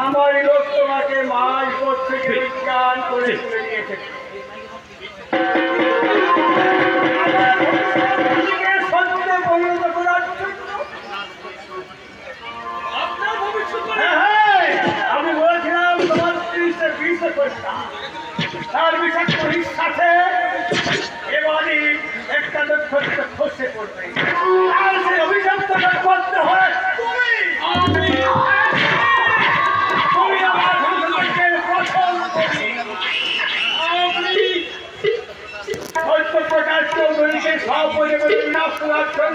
আমার তোমাকে করতে বিজ্ঞান করে হ্যাঁ, হ্যাঁ। আমি বলছিলাম তোমার ত্রিশে বিশে করতাম তার বিষয়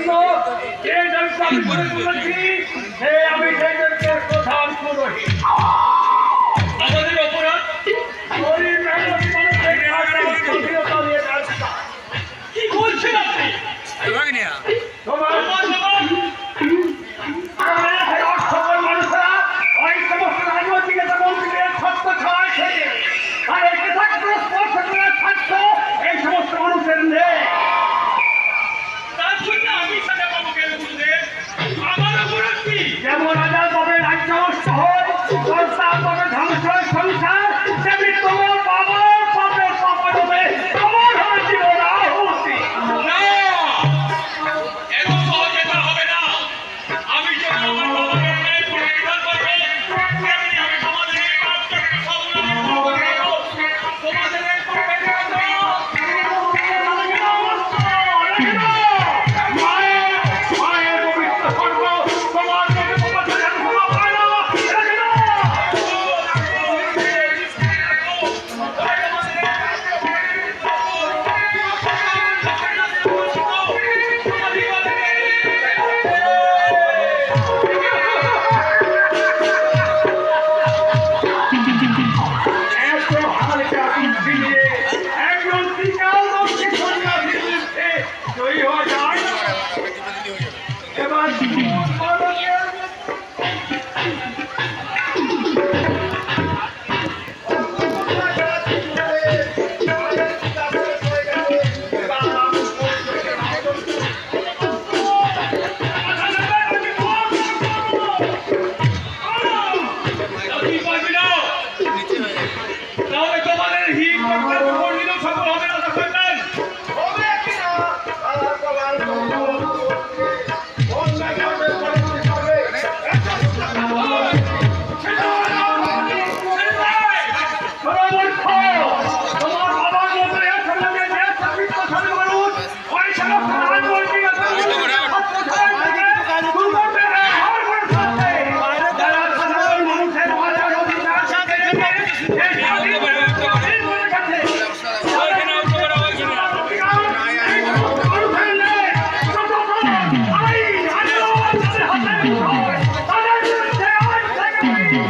জন্য যে জনতা আমি সেই সংসার সংসার তেমনি তোমার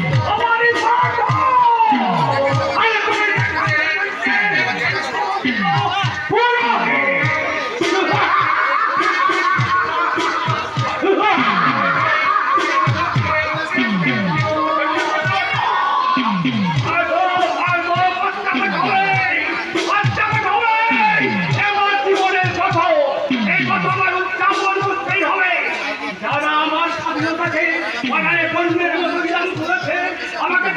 Oh!